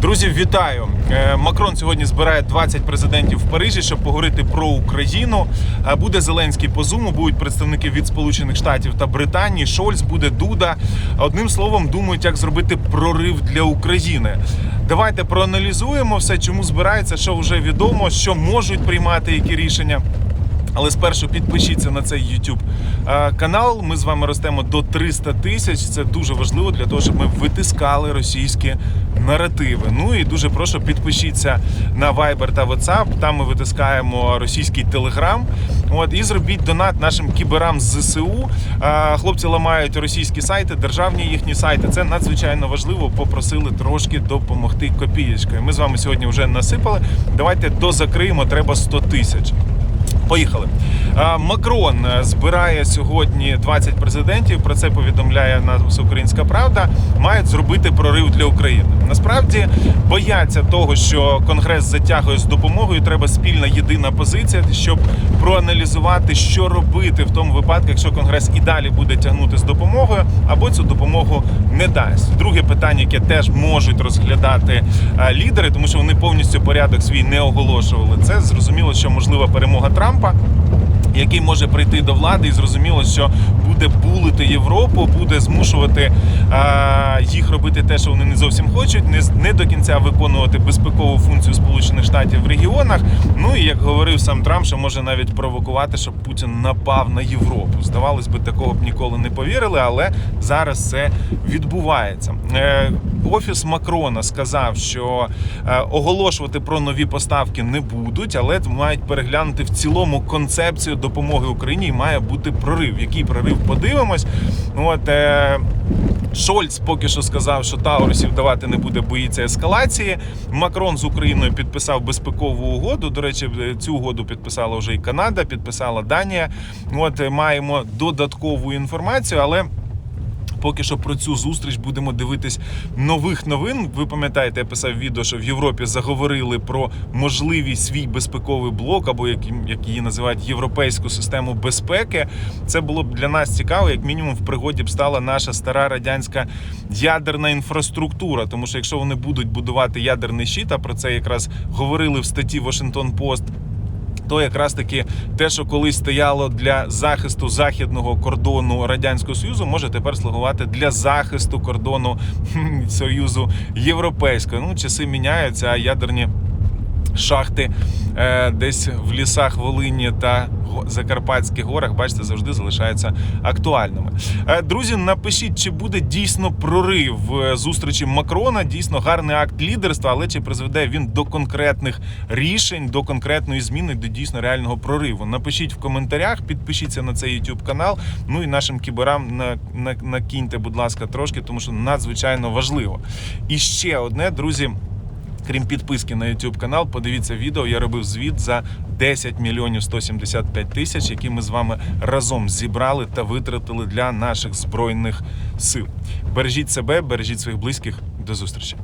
Друзі, вітаю! Е, Макрон сьогодні збирає 20 президентів в Парижі, щоб поговорити про Україну. Е, Буде Зеленський по зуму, будуть представники від Сполучених Штатів та Британії. Шольц буде Дуда. Одним словом, думають, як зробити прорив для України. Давайте проаналізуємо все, чому збирається, що вже відомо, що можуть приймати які рішення. Але спершу підпишіться на цей YouTube е, канал. Ми з вами ростемо до 300 тисяч. Це дуже важливо для того, щоб ми витискали російські наративи. Ну і дуже прошу підпишіться на Viber та WhatsApp. Там ми витискаємо російський телеграм. От і зробіть донат нашим кіберам з ЗСУ. Е, Хлопці ламають російські сайти, державні їхні сайти. Це надзвичайно важливо. Попросили трошки допомогти копієчкою. Ми з вами сьогодні вже насипали. Давайте дозакриємо. Треба 100 тисяч. Поїхали. Макрон е, збирає сьогодні 20 президентів. Про це повідомляє нас Українська Правда. Мають зробити прорив для України. Насправді бояться того, що Конгрес затягує з допомогою. Треба спільна єдина позиція, щоб проаналізувати, що робити в тому випадку, якщо Конгрес і далі буде тягнути з допомогою, або цю допомогу не дасть. Друге питання, яке теж можуть розглядати е, лідери, тому що вони повністю порядок свій не оголошували. Це зрозуміло, що можлива перемога Трампа. Який може прийти до влади, і зрозуміло, що буде булити Європу, буде змушувати а, їх робити те, що вони не зовсім хочуть, не, не до кінця виконувати безпекову функцію Сполучених Штатів в регіонах. Ну і як говорив сам Трамп, що може навіть провокувати, щоб Путін напав на Європу. Здавалось би, такого б ніколи не повірили, але зараз це відбувається. Е, Офіс Макрона сказав, що е, оголошувати про нові поставки не будуть, але мають переглянути в цілому концепцію допомоги Україні. і Має бути прорив. Який прорив подивимось? От е, Шольц поки що сказав, що Таурусів давати не буде, боїться ескалації. Макрон з Україною підписав безпекову угоду. До речі, цю угоду підписала вже і Канада, підписала Данія. От маємо додаткову інформацію, але. Поки що про цю зустріч будемо дивитись нових новин. Ви пам'ятаєте, я писав відео, що в Європі заговорили про можливий свій безпековий блок, або як її називають європейську систему безпеки. Це було б для нас цікаво, як мінімум, в пригоді б стала наша стара радянська ядерна інфраструктура. Тому що якщо вони будуть будувати ядерний щит, а про це якраз говорили в статті Washington Post, то якраз таки те, що колись стояло для захисту західного кордону радянського союзу, може тепер слугувати для захисту кордону союзу європейського. Ну часи міняються, а ядерні шахти е, десь в лісах Волині та Закарпатських горах, бачите, завжди залишаються актуальними. Е, Друзі, напишіть, чи буде дійсно прорив е, зустрічі Макрона, дійсно гарний акт лідерства, але чи призведе він до конкретних рішень, до конкретної зміни, до дійсно реального прориву. Напишіть в коментарях, підпишіться на цей YouTube канал. Ну і нашим кіберам на, на, накиньте, будь ласка, трошки, тому що надзвичайно важливо. І ще одне, друзі. Крім підписки на YouTube канал, подивіться відео. Я робив звіт за 10 мільйонів 175 тисяч, які ми з вами разом зібрали та витратили для наших збройних сил. Бережіть себе, бережіть своїх близьких. До зустрічі.